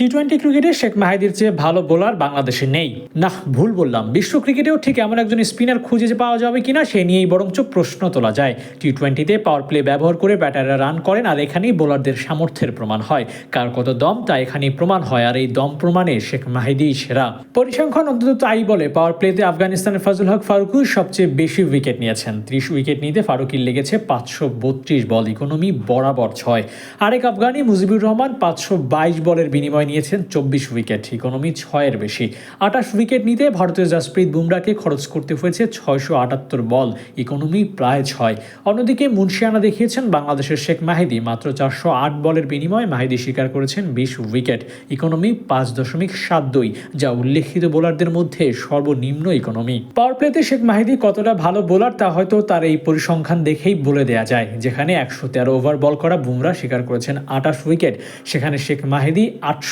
T twenty ক্রিকেটে শেখ মাহিদির চেয়ে ভালো বোলার বাংলাদেশে নেই। না ভুল বললাম। বিশ্ব ক্রিকেটেও ঠিক এমন একজন স্পিনার খুঁজে যে পাওয়া যাবে কিনা, সে নিয়েই বরঞ্চ প্রশ্ন তোলা যায়। টি টোয়েন্টিতে পাওয়ার প্লে ব্যবহার করে ব্যাটাররা রান করেন আর এখানেই বোলারদের সামর্থ্যের প্রমাণ হয়। কার কত দম, তা এখানেই প্রমাণ হয় আর এই দম প্রমাণে শেখ মাহিদি সেরা। পরিসংখ্যান অন্তত তাই বলে পাওয়ার প্লেতে আফগানিস্তানের ফাজুল হক ফারুকুই সবচেয়ে বেশি উইকেট নিয়েছেন। ত্রিশ উইকেট নিতে ফারুকির লেগেছে পাঁচশো বত্রিশ বল ইকোনমি বরাবর ছয়। আরেক আফগানি মুজিবুর রহমান পাঁচশো বাইশ বলের বিনিময়ে নিয়েছেন চব্বিশ উইকেট, ইকোনমি ছয়ের বেশি। আঠাশ উইকেট নিতে ভারতীয় জাসপ্রীত বুমরাকে খরচ করতে হয়েছে ছয়শো আটাত্তর বল, ইকোনমি প্রায় ছয়। অন্যদিকে মুন্সিয়ানা দেখিয়েছেন বাংলাদেশের শেখ মাহিদি, মাত্র চারশো আট বলের বিনিময়ে মাহিদি স্বীকার করেছেন বিশ উইকেট, ইকোনমি পাঁচ দশমিক সাত দুই, যা উল্লেখিত বোলারদের মধ্যে সর্বনিম্ন ইকোনমি। পাওয়ার প্লেতে শেখ মাহিদি কতটা ভালো বোলার তা হয়তো তার এই পরিসংখ্যান দেখেই বলে দেয়া যায়, যেখানে একশো তেরো ওভার বল করা বুমরা স্বীকার করেছেন আটাশ উইকেট, সেখানে শেখ মাহিদি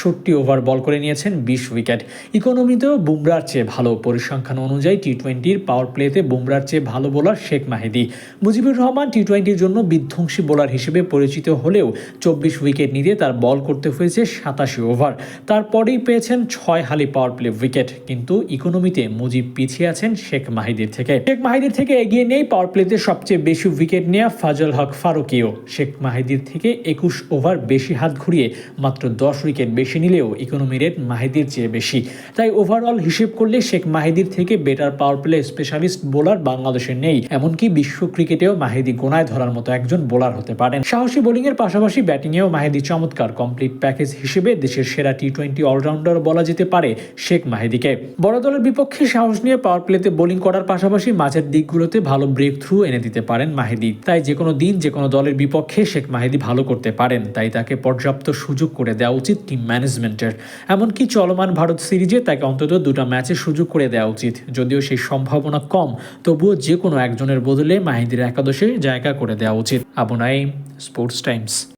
আটষট্টি ওভার বল করে নিয়েছেন বিশ উইকেট। ইকোনমিতেও বুমরার চেয়ে ভালো পরিসংখ্যান অনুযায়ী টি টোয়েন্টির পাওয়ার প্লেতে বুমরার চেয়ে ভালো বোলার শেখ মাহিদি। মুজিবুর রহমান টি টোয়েন্টির জন্য বিধ্বংসী বোলার হিসেবে পরিচিত হলেও চব্বিশ উইকেট নিতে তার বল করতে হয়েছে সাতাশি ওভার। তারপরেই পেয়েছেন ছয় হালি পাওয়ার প্লে উইকেট কিন্তু ইকোনমিতে মুজিব পিছিয়ে আছেন শেখ মাহিদির থেকে। শেখ মাহিদির থেকে এগিয়ে নেই পাওয়ার প্লেতে সবচেয়ে বেশি উইকেট নেওয়া ফাজল হক ফারুকিও। শেখ মাহিদির থেকে একুশ ওভার বেশি হাত ঘুরিয়ে মাত্র দশ উইকেট বেশি নিলেও ইকোনমি রেট মাহিদির চেয়ে বেশি। তাই ওভারঅল হিসেব করলে শেখ মাহিদির থেকে better power play specialist bowler বাংলাদেশে নেই। এমনকি বিশ্ব ক্রিকেটেও মাহিদি গোনায় ধরার মতো একজন বোলার হতে পারেন। সাহসী বোলিংয়ের পাশাপাশি ব্যাটিংয়েও মাহিদি চমৎকার কমপ্লিট প্যাকেজ হিসেবে দেশের সেরা টি টোয়েন্টি অলরাউন্ডার বলা যেতে পারে শেখ মাহিদিকে। বড় দলের বিপক্ষে সাহস নিয়ে পাওয়ার প্লেতে বোলিং করার পাশাপাশি মাঝের দিকগুলোতে ভালো ব্রেক থ্রু এনে দিতে পারেন মাহিদি। তাই যে কোনো দিন যে কোনো দলের বিপক্ষে শেখ মাহিদি ভালো করতে পারেন। তাই তাকে পর্যাপ্ত সুযোগ করে দেওয়া উচিত টিম ম্যানেজমেন্টের। এমনকি চলমান ভারত সিরিজে তাকে অন্তত দুটো ম্যাচে সুযোগ করে দেওয়া উচিত। যদিও সেই সম্ভাবনা কম, তবুও যে কোনো একজনের বদলে মাহিদির একাদশে জায়গা করে দেওয়া উচিত। Abu Nayeem sports times.